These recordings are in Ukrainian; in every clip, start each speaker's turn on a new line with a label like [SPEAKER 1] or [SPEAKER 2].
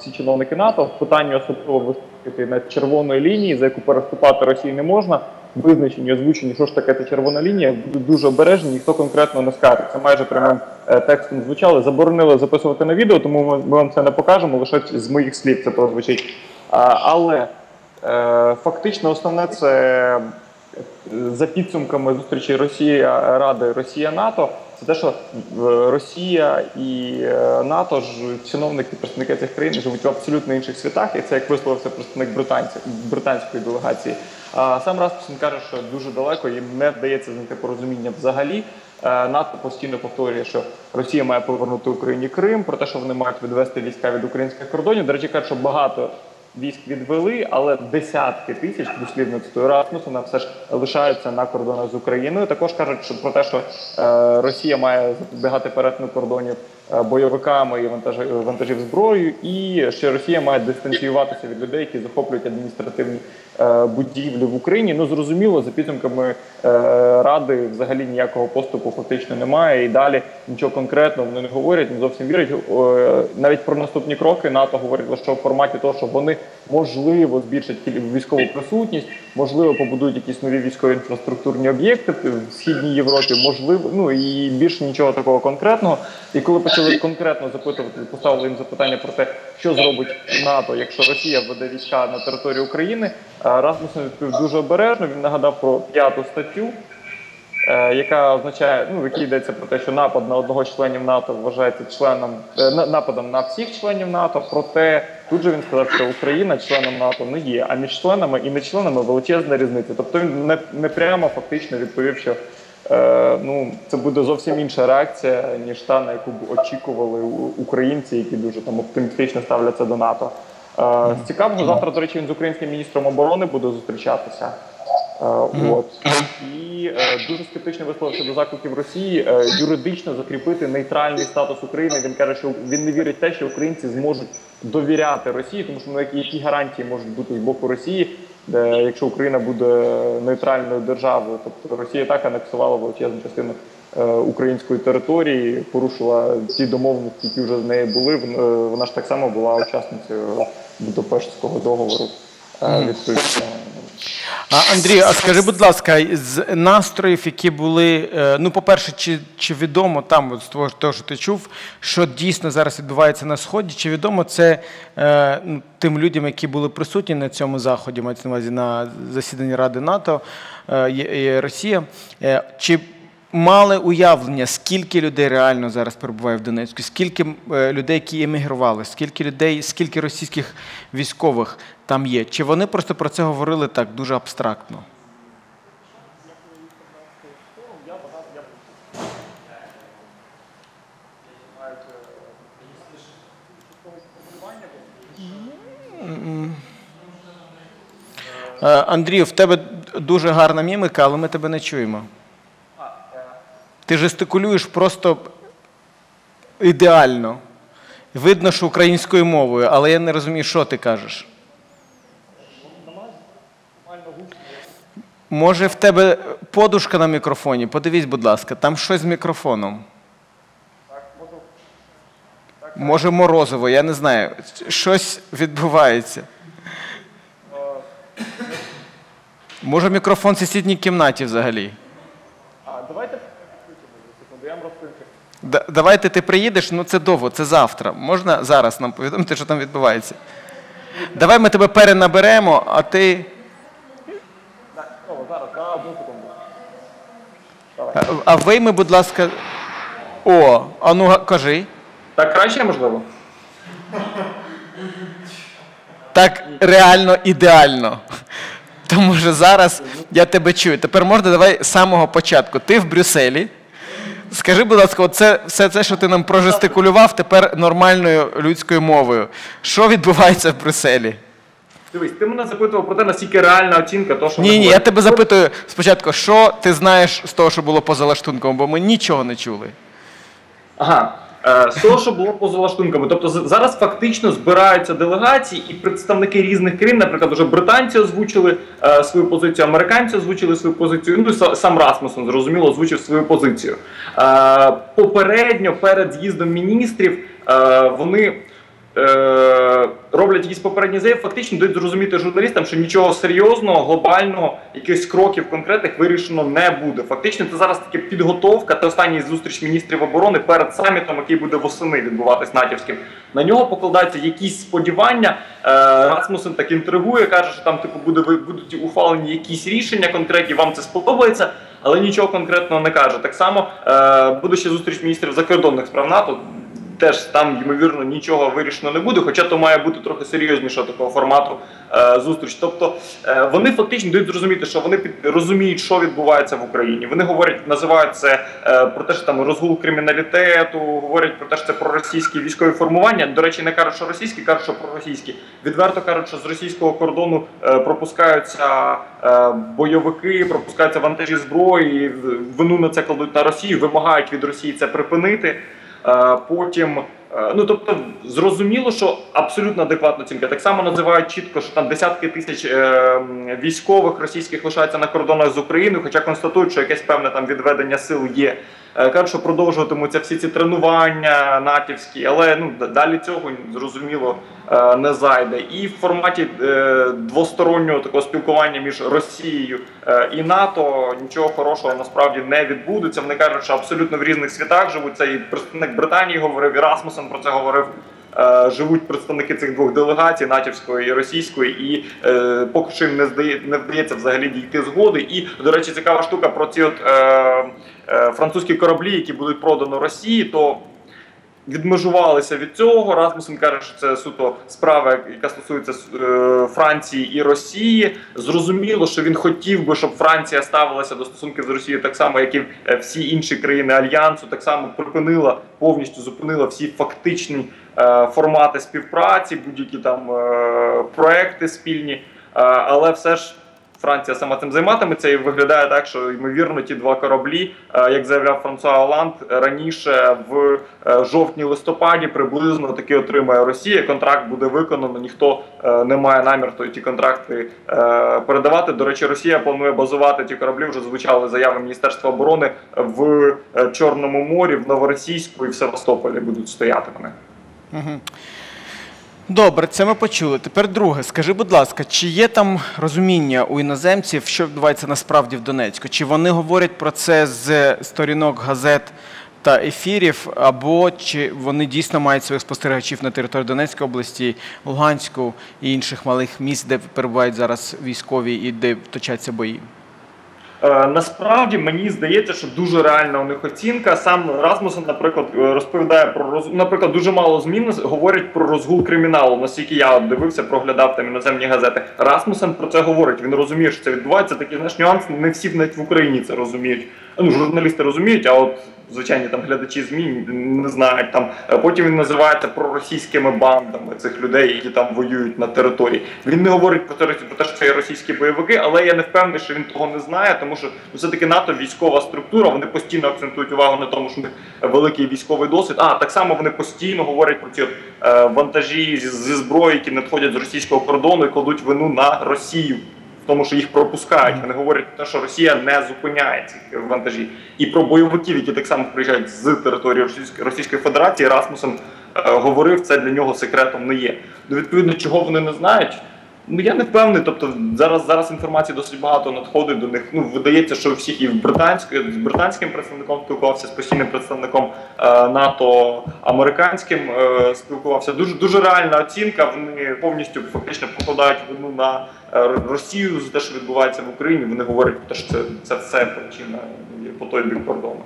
[SPEAKER 1] всі чиновники НАТО в питанні особливо виступити на червоної лінії, за яку переступати Росії не можна. Визначені, озвучені, що ж таке ця червона лінія, будуть дуже обережні, ніхто конкретно не скаже. Це майже прямим е, текстом звучало. Заборонили записувати на відео, тому ми, ми вам це не покажемо. Лише з моїх слів це прозвучить. А, але е, фактично основне це за підсумками зустрічі Росія Ради Росія НАТО, це те, що е, Росія і е, НАТО ж чиновники, представники цих країн живуть в абсолютно інших світах, і це як висловився представник британців британської делегації. А сам Распусін каже, що дуже далеко їм не вдається знайти порозуміння взагалі. Е, НАТО постійно повторює, що Росія має повернути Україні Крим, про те, що вони мають відвести війська від українських кордонів. До речі, кажуть, що багато військ відвели, але десятки тисяч дослівно цитую Расмусона все ж лишаються на кордонах з Україною. Також кажуть, що про те, що е, Росія має запобігати перетину кордонів бойовиками і вантажів, вантажів зброєю, і що Росія має дистанціюватися від людей, які захоплюють адміністративні е, будівлі в Україні. Ну зрозуміло, за підсумками е, ради взагалі ніякого поступу фактично немає. І далі нічого конкретного вони не говорять, не зовсім вірять. Е, навіть про наступні кроки НАТО говорить лише в форматі того, що вони можливо збільшать військову присутність, можливо, побудують якісь нові військові інфраструктурні об'єкти в східній Європі, можливо, ну і більше нічого такого конкретного. І коли почали конкретно запитувати, поставили їм запитання про те, що зробить НАТО, якщо Росія введе війська на територію України, Расмусен відповів дуже обережно. Він нагадав про п'яту статтю. е, Яка означає, ну в якій йдеться про те, що напад на одного членів НАТО вважається членом е, нападом на всіх членів НАТО. Проте тут же він сказав, що Україна членом НАТО не є, а між членами і не членами величезна різниця. Тобто він не, не прямо фактично відповів, що ну це буде зовсім інша реакція, ніж та на яку б очікували українці, які дуже там оптимістично ставляться до НАТО. Е, з цікавого завтра, до речі, він з українським міністром оборони буде зустрічатися. Е, От і е, дуже скептично висловився до закликів Росії е, юридично закріпити нейтральний статус України. Він каже, що він не вірить в те, що українці зможуть довіряти Росії, тому що ну які, які гарантії можуть бути з боку Росії, де, якщо Україна буде нейтральною державою, тобто Росія так анексувала величезну частину е, української території, порушила ті домовленості, які вже з нею були. Е, Вона ж так само була учасницею Будапештського договору. Е, Відповідно.
[SPEAKER 2] Андрію, а скажи, будь ласка, з настроїв, які були, е, ну, по-перше, чи, чи відомо там, от з того, що ти чув, що дійсно зараз відбувається на Сході, чи відомо це е, ну, тим людям, які були присутні на цьому заході, мається на увазі на засіданні Ради НАТО е, Росія, е, чи мали уявлення, скільки людей реально зараз перебуває в Донецьку, скільки е, людей, які емігрували, скільки людей, скільки російських військових там є? Чи вони просто про це говорили так дуже абстрактно? Е, Андрію, в тебе дуже гарна мімика, але ми тебе не чуємо. Ти жестикулюєш просто ідеально. Видно, що українською мовою, але я не розумію, що ти кажеш. Може, в тебе подушка на мікрофоні? Подивись, будь ласка, там щось з мікрофоном. Може, морозиво, я не знаю. Щось відбувається. Може, мікрофон в сусідній кімнаті взагалі.
[SPEAKER 1] А давайте секунду, я вам розповім.
[SPEAKER 2] Да- Давайте ти приїдеш, ну це довго, це завтра. Можна зараз нам повідомити, що там відбувається? Давай ми тебе перенаберемо, а ти. А- вийми, будь ласка. О, а ну кажи.
[SPEAKER 1] Так краще, можливо?
[SPEAKER 2] Так реально ідеально. Тому що зараз я тебе чую. Тепер можна давай з самого початку. Ти в Брюсселі. Скажи, будь ласка, це все це, що ти нам прожестикулював, тепер нормальною людською мовою. Що відбувається в Брюсселі?
[SPEAKER 1] Дивись, ти мене запитував про те, наскільки реальна оцінка того, що
[SPEAKER 2] Ні, ні, я тебе запитую спочатку, що ти знаєш з того, що було поза лаштунком, бо ми нічого не чули.
[SPEAKER 1] Ага. Е, З того, що було поза лаштунками. Тобто зараз фактично збираються делегації і представники різних країн, наприклад, вже британці озвучили е, свою позицію, американці озвучили свою позицію. Ну сам Расмусон зрозуміло озвучив свою позицію. Е, попередньо перед з'їздом міністрів е, вони роблять якісь попередні заяви, фактично дають зрозуміти журналістам, що нічого серйозного, глобального, якихось кроків конкретних вирішено не буде. Фактично, це зараз таки підготовка та остання зустріч міністрів оборони перед самітом, який буде восени відбуватись натівським. На нього покладаються якісь сподівання. Е, Расмусен так інтригує, каже, що там типу буде будуть ухвалені якісь рішення конкретні. Вам це сподобається, але нічого конкретного не каже. Так само е, буде ще зустріч міністрів закордонних справ НАТО. Теж там, ймовірно, нічого вирішено не буде, хоча то має бути трохи серйознішого такого формату е, зустріч. Тобто е, вони фактично дають зрозуміти, що вони під, розуміють, що відбувається в Україні. Вони говорять, називають це е, про те, що там розгул криміналітету, говорять про те, що це проросійські військові формування. До речі, не кажуть, що російські, кажуть, що проросійські. Відверто кажуть, що з російського кордону е, пропускаються е, бойовики, пропускаються вантажі зброї, вину на це кладуть на Росію, вимагають від Росії це припинити. Е, Потім, е, ну тобто, зрозуміло, що абсолютно адекватна оцінка. Так само називають чітко, що там десятки тисяч е, військових російських лишаються на кордонах з Україною, хоча констатують, що якесь певне там відведення сил є. Е, Кажуть, що продовжуватимуться всі ці тренування натівські, але ну далі цього зрозуміло е, не зайде. І в форматі е, двостороннього такого спілкування між Росією і НАТО нічого хорошого насправді не відбудеться. Вони кажуть, що абсолютно в різних світах живуть. Це і представник Британії говорив, і Расмусен про це говорив. Е, Живуть представники цих двох делегацій, натівської і російської, і е, поки що не здає, не вдається взагалі дійти згоди. І до речі, цікава штука про ці от е, французькі кораблі, які будуть продані Росії, то відмежувалися від цього. Расмусен каже, що це суто справа, яка стосується е, Франції і Росії. Зрозуміло, що він хотів би, щоб Франція ставилася до стосунків з Росією так само, як і всі інші країни альянсу, так само припинила повністю зупинила всі фактичні е, формати співпраці, будь-які там е, проекти спільні. Але все ж Франція сама цим займатиметься і виглядає так, що ймовірно ті два кораблі, е, як заявляв Франсуа Оланд, раніше в е, жовтні-листопаді приблизно таки отримає Росія. Контракт буде виконано. Ніхто е, не має намір то ті контракти е, передавати. До речі, Росія планує базувати ті кораблі. Вже звучали заяви Міністерства оборони в е, Чорному морі, в Новоросійську і в Севастополі будуть стояти вони.
[SPEAKER 2] Добре, це ми почули. Тепер друге. Скажи, будь ласка, чи є там розуміння у іноземців, що відбувається насправді в Донецьку? Чи вони говорять про це з сторінок газет та ефірів, або чи вони дійсно мають своїх спостерігачів на території Донецької області, Луганську і інших малих міст, де перебувають зараз військові і де точаться бої?
[SPEAKER 1] Е, Насправді мені здається, що дуже реальна у них оцінка. Сам Расмусен, наприклад, е, розповідає про роз... наприклад, дуже мало змін говорять про розгул криміналу. Наскільки я дивився, проглядав там іноземні газети. Расмусен про це говорить. Він розуміє, що це відбувається. Такий знаєш, нюанс. Не всі навіть в Україні це розуміють. Ну, журналісти розуміють, а от звичайні там глядачі ЗМІ не знають. Там Е, потім він називається проросійськими бандами цих людей, які там воюють на території. Він не говорить про те, про те, що це є російські бойовики, але я не впевнений, що він того не знає, тому що ну, все-таки НАТО військова структура. Вони постійно акцентують увагу на тому, що них великий військовий досвід. А так само вони постійно говорять про ці е, вантажі зі зброї, які надходять з російського кордону і кладуть вину на Росію. В тому, що їх пропускають, вони говорять те, що Росія не зупиняє ці вантажі, і про бойовиків, які так само приїжджають з території Російської Федерації. Расмусен е, говорив, це для нього секретом не є. Ну, відповідно, чого вони не знають. Ну я не впевнений. Тобто зараз зараз інформації досить багато надходить до них. Ну видається, що всіх і в британської з британським представником спілкувався з постійним представником е, НАТО американським е, спілкувався. Дуже дуже реальна оцінка. Вони повністю фактично покладають вину на е, Росію за те, що відбувається в Україні. Вони говорять що це, це все причина по той бік кордону.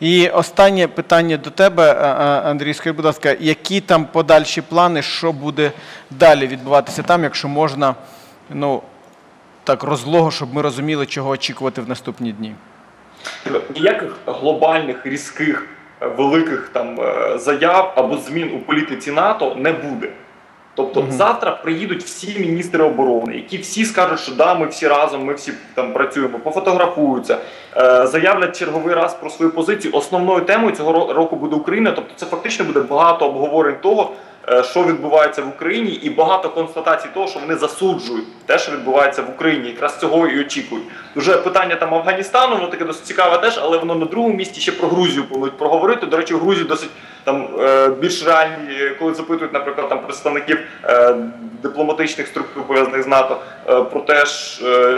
[SPEAKER 2] І останнє питання до тебе, а- а, Андрій, скажи, будь ласка, які там подальші плани, що буде далі відбуватися там, якщо можна, ну так розлого, щоб ми розуміли, чого очікувати в наступні дні?
[SPEAKER 1] ніяких глобальних різких е, великих там е, заяв або змін у політиці НАТО не буде. Тобто
[SPEAKER 2] Мгм.
[SPEAKER 1] завтра приїдуть всі міністри оборони, які всі скажуть, що да, ми всі разом, ми всі там працюємо, пофотографуються, е, заявлять черговий раз про свою позицію. Основною темою цього року буде Україна. Тобто, це фактично буде багато обговорень того, е, що відбувається в Україні, і багато констатацій того, що вони засуджують те, що відбувається в Україні. Якраз цього і очікують. Уже питання там Афганістану, воно таке досить цікаве теж, але воно на другому місці ще про Грузію планують проговорити. До речі, в Грузії досить там е, більш реальні, коли запитують, наприклад, там представників е, дипломатичних структур пов'язаних з НАТО е, про те,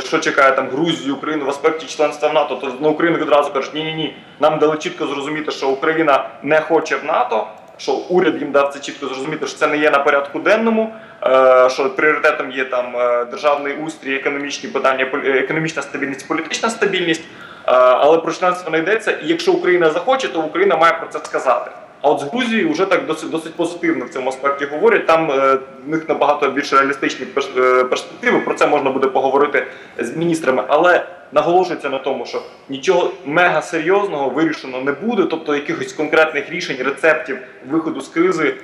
[SPEAKER 1] що чекає там Грузію, Україну в аспекті членства в НАТО, то на Україну відразу кажуть, ні, ні, ні, нам дали чітко зрозуміти, що Україна не хоче в НАТО. Що уряд їм дав це чітко зрозуміти, що це не є на порядку денному, що пріоритетом є там державний устрій, економічні питання, економічна стабільність, політична стабільність. Але про членство не йдеться. І якщо Україна захоче, то Україна має про це сказати. А от з Грузії вже так досить досить позитивно в цьому аспекті говорять. Там е, в них набагато більш реалістичні е, перспективи. Про це можна буде поговорити з міністрами, але наголошується на тому, що нічого мега серйозного вирішено не буде, тобто якихось конкретних рішень, рецептів виходу з кризи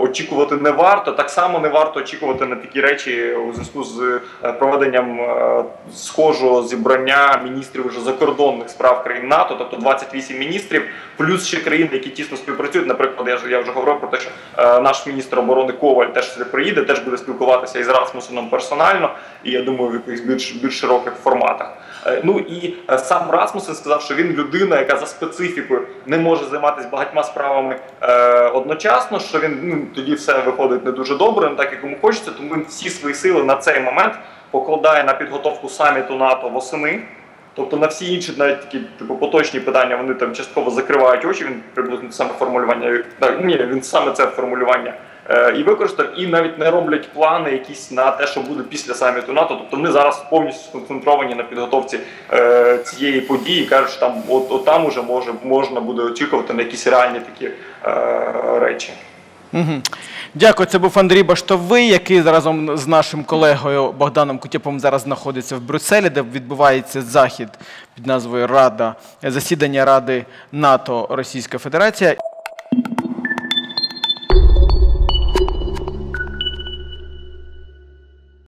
[SPEAKER 1] очікувати не варто. Так само не варто очікувати на такі речі у зв'язку з е, проведенням е, схожого зібрання міністрів вже закордонних справ країн НАТО, тобто 28 міністрів, плюс ще країни, які тісно співпрацюють. Наприклад, я ж я вже говорив про те, що е, наш міністр оборони Коваль теж приїде, теж буде спілкуватися із Расмусеном персонально, і я думаю, в якихось більш більш широких форматах. Е, Ну і е, сам Расмусен сказав, що він людина, яка за специфікою не може займатися багатьма справами е, одночасно. Що він ну тоді все виходить не дуже добре, не так як йому хочеться. Тому він всі свої сили на цей момент покладає на підготовку саміту НАТО восени. Тобто на всі інші, навіть такі типу поточні питання, вони там частково закривають очі. Він приблизно саме формулювання. Так, ні, він саме це формулювання і використав, і навіть не роблять плани якісь на те, що буде після саміту НАТО. Тобто вони зараз повністю сконцентровані на підготовці е, цієї події. кажуть, що там от, от там уже може можна буде очікувати на якісь реальні такі е, речі.
[SPEAKER 2] Мгм. Дякую. Це був Андрій Баштовий, який разом з нашим колегою Богданом Кутєповим зараз знаходиться в Брюсселі, де відбувається захід під назвою Рада засідання Ради НАТО Російська Федерація.